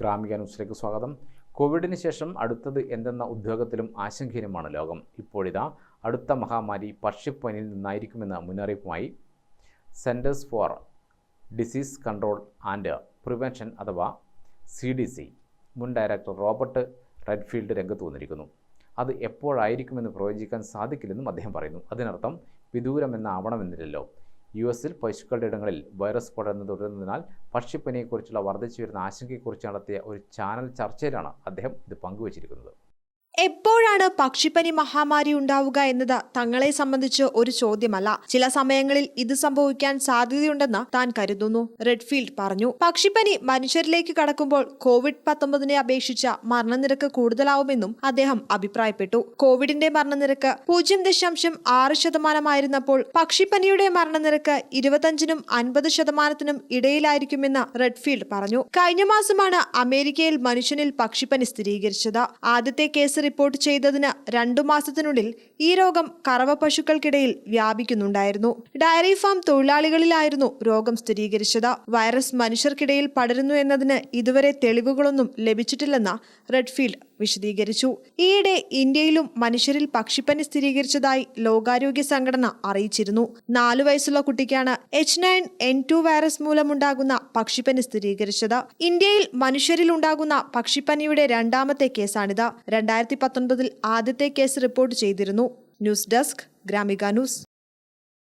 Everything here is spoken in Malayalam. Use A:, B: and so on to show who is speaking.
A: ഗ്രാമിക ന്യൂസിലേക്ക് സ്വാഗതം. കോവിഡിന് ശേഷം അടുത്തത് എന്തെന്ന ഉദ്യോഗത്തിലും ആശങ്കയിലുമാണ് ലോകം. ഇപ്പോഴിതാ അടുത്ത മഹാമാരി പക്ഷിപ്പനിയിൽ നിന്നായിരിക്കുമെന്ന മുന്നറിയിപ്പുമായി centers for disease control and prevention അഥവാ സി ഡി സി മുൻ ഡയറക്ടർ റോബർട്ട് റെഡ്ഫീൽഡ് രംഗത്ത് വന്നിരിക്കുന്നു. അത് എപ്പോഴായിരിക്കുമെന്ന് പ്രവചിക്കാൻ സാധിക്കില്ലെന്നും അദ്ദേഹം പറയുന്നു. അതിനർത്ഥം വിദൂരമെന്നാവണമെന്നില്ലല്ലോ. യു എസിൽ പശുക്കളുടെ ഇടങ്ങളിൽ വൈറസ് പടർന്ന് തുടരുന്നതിനാൽ പക്ഷിപ്പനിയെക്കുറിച്ചുള്ള വർദ്ധിച്ചു വരുന്ന ആശങ്കയെക്കുറിച്ച് നടത്തിയ ഒരു ചാനൽ ചർച്ചയിലാണ് അദ്ദേഹം ഇത് പങ്കുവച്ചിരിക്കുന്നത്.
B: എപ്പോഴാണ് പക്ഷിപ്പനി മഹാമാരി ഉണ്ടാവുക എന്നത് തങ്ങളെ സംബന്ധിച്ച് ഒരു ചോദ്യമല്ല. ചില സമയങ്ങളിൽ ഇത് സംഭവിക്കാൻ സാധ്യതയുണ്ടെന്ന് താൻ കരുതുന്നു. റെഡ്ഫീൽഡ് പറഞ്ഞു. പക്ഷിപ്പനി മനുഷ്യരിലേക്ക് കടക്കുമ്പോൾ കോവിഡ് പത്തൊമ്പതിനെ അപേക്ഷിച്ച മരണനിരക്ക് കൂടുതലാവുമെന്നും അദ്ദേഹം അഭിപ്രായപ്പെട്ടു. കോവിഡിന്റെ മരണനിരക്ക് പൂജ്യം ദശാംശം ആറ് ശതമാനമായിരുന്നപ്പോൾ പക്ഷിപ്പനിയുടെ മരണനിരക്ക് ഇരുപത്തഞ്ചിനും അൻപത് ശതമാനത്തിനും ഇടയിലായിരിക്കുമെന്ന് റെഡ്ഫീൽഡ് പറഞ്ഞു. കഴിഞ്ഞ മാസമാണ് അമേരിക്കയിൽ മനുഷ്യനിൽ പക്ഷിപ്പനി സ്ഥിരീകരിച്ചത്. ആദ്യത്തെ കേസ് റിപ്പോർട്ട് ചെയ്തതിന് രണ്ടു മാസത്തിനുള്ളിൽ ഈ രോഗം കറവ പശുക്കൾക്കിടയിൽ വ്യാപിക്കുന്നുണ്ടായിരുന്നു. ഡയറി ഫാം തൊഴിലാളികളിലായിരുന്നു രോഗം സ്ഥിരീകരിച്ചത്. വൈറസ് മനുഷ്യർക്കിടയിൽ പടരുന്നു എന്നതിന് ഇതുവരെ തെളിവുകളൊന്നും ലഭിച്ചിട്ടില്ലെന്ന് റെഡ്ഫീൽഡ് വിശദീകരിച്ചു. ഈയിടെ ഇന്ത്യയിലും മനുഷ്യരിൽ പക്ഷിപ്പനി സ്ഥിരീകരിച്ചതായി ലോകാരോഗ്യ സംഘടന അറിയിച്ചിരുന്നു. നാലു വയസ്സുള്ള കുട്ടിക്കാണ് H nine N two virus മൂലമുണ്ടാകുന്ന പക്ഷിപ്പനി സ്ഥിരീകരിച്ചത്. ഇന്ത്യയിൽ മനുഷ്യരിൽ ഉണ്ടാകുന്ന പക്ഷിപ്പനിയുടെ രണ്ടാമത്തെ കേസാണിത്. രണ്ടായിരത്തി പത്തൊൻപതിൽ ആദ്യത്തെ കേസ് റിപ്പോർട്ട് ചെയ്തിരുന്നു. News desk Gramika news.